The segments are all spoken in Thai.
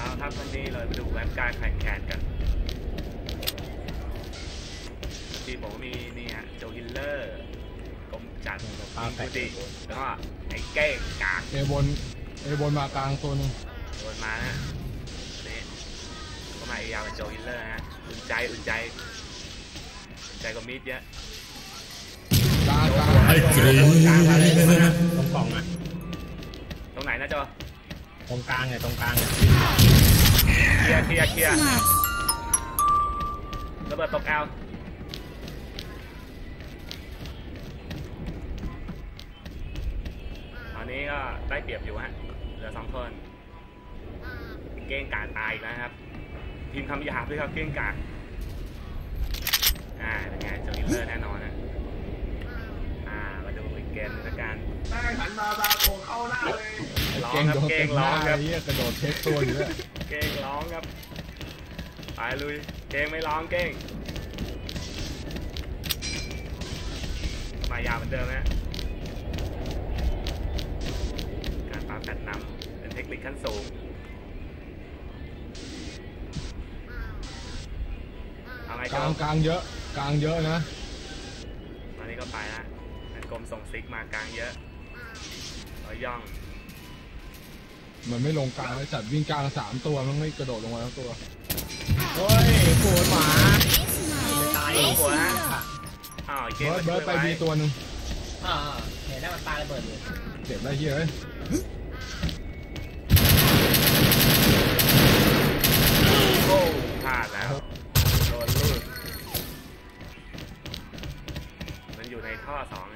เอาครับวันนี้เราไปดูแว็บการแข่งแข่งกันทีมผมมีนี่ฮะโจฮิลเลอร์กรมจัดมีกูดิแล้วก็ไอ้เก้งกากเอบนเอบนมากลางตัวหนึงโดนมานะนี่ก็มาเอยาวเป็นโจฮิลเลอร์ฮะอุ่นใจอุ่นใจอุ่นใจกว่ามิดเยอะกลางกลางไอ้เกรตรงกลางอะไรนะตรงกล่องอะตรงไหนนะโจ ตรงกลางเนี่ยตรงกลางเนี่ยเคลียร์เคลียร์เคลียร์ระเบิดตกแอลตอนนี้ก็ได้เปรียบอยู่ฮะเหลือสองคนเก้งกาตายแล้วนะครับ ทีมคำหยาบด้วยครับเก้งกาอ่าเป็นไงเจอวิลเลอร์แน่นอนนะอ่ามาดูอีกเกมล้วกันไอ้ร้องเก่งครับโดนเก้เต็งมห ร้อน้างครับไอ้เหี้ยกระโดดเทคตัวอยู่เลยเก้งร้องครับไปลุยเก้งไม่ร้องเก้งมายาวเหมือนเดิมนะการปาแฟดนำเป็นเทคนิคขั้นสูงเอาไงกโจลางกลางเยอะกลางเยอะนะตอนนี้ก็ไปละแอนกลมส่งซิกมากลางเยอะร้อยย่อง มันไม่ลงกลางไอ้สัตว์วิ่งกลางสามตัวมันไม่กระโดดลงมาทั้งตัวโอ้ยปวดหมาจะตายโอ้โหฮะอ้าวไอ้เกมเบิร์ดมาเบิช่วยไว้ร์ดไปบีตัวหนึ่งอ่าเห็นแล้วมันตายระเบิดเลยเจ็บได้เหี้ยเอ้ยโอ้พลาดแล้วโดนลูดมันอยู่ในท่อสอง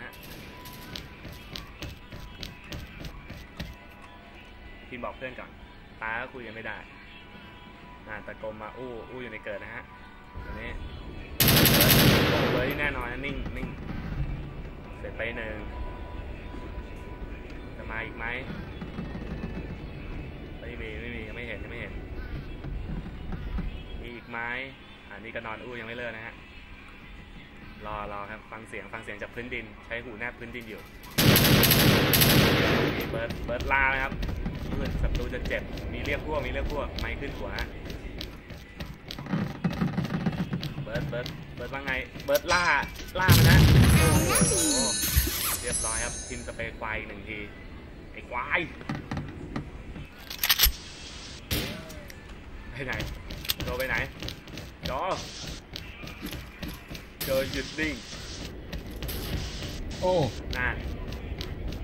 ฮะทีมบอกเพื่อนก่อนตาก็คุยกันไม่ได้อ่าตะกลมมาอู้อู้อยู่ในเกิดนะฮะอันนี้โอ้เลยแน่นอนนะนิ่งนิ่งเสร็จไปหนึ่งจะมาอีกไหมไม่มีไม่มียังไม่เห็นยังไม่เห็นมีอีกไหมอันนี้ก็นอนอู้ยังไม่เลิกนะฮะรอรอครับฟังเสียงฟังเสียงจากพื้นดิน ใช้หูแนบพื้นดินอยู่เบิร์ดเบิร์ดลานะครับ รู้สึกศัตรูจะเจ็บ มีเรียกพวก มีเรียกพวก ไม้ขึ้นหัวเบิร์ดเบิร์ดเบิร์ดว่าไง เบิร์ดล่า ล่ามันนะโอ้โหเรียบร้อยครับทิมสเปรย์ควายอีกหนึ่งที ไอ้ควาย ไปไหนโจไปไหนจอเจอหยุดนิ่ง โอ้นั่น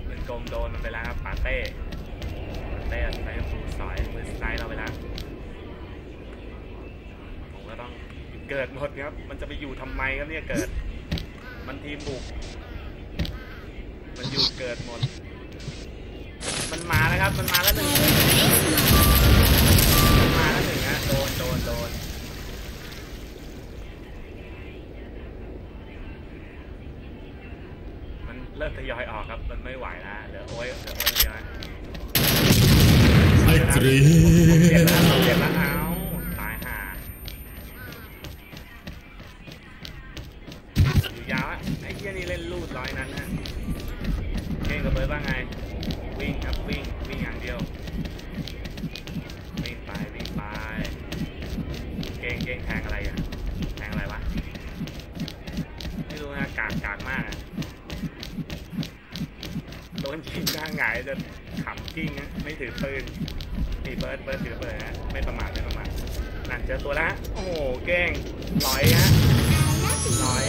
เป็นกลมโดนมันไปแล้วครับปาเต้ ปาเต้ใช้ฟูสอยมือสไลด์เราไปแล้วผมก็ต้องเกิดหมดครับ มันจะไปอยู่ทำไมครับเนี่ยเกิด มันทีมบุก มันอยู่เกิดหมด มันมาแล้วครับ มันมาแล้วหนึ่งมันมาแล้วหนึ่งฮะโดนโดนโดนมันเริ่มทยอยออกครับ มันไม่ไหวแล้วเหลือโอ้ยเหลือโอ้ยเดียวนะไอ้ เรเจ็บแล้วเจ็บแล้วเอาตายห่าอยู่ยาวอะไอ้เหี้ยนี่เล่นลูดร้อยนั้นนะเก่งกับเบิร์ดว่าไง วิ่งครับวิ่งวิ่งอย่างเดียว วิ่งไปวิ่งไป เก่งเก่งแทงอะไรอะแทงอะไรวะ ไม่รู้นะกากกากมากอะโดนยิงหน้าหงายจะขำกิ้งนะไม่ถือปืน ตีเบิร์ดเบิร์ดถือปืนนะไม่ประมาทไม่ประมาทนั่นเจอตัวแล้วฮะโอ้โหเก้งลอยฮะลอย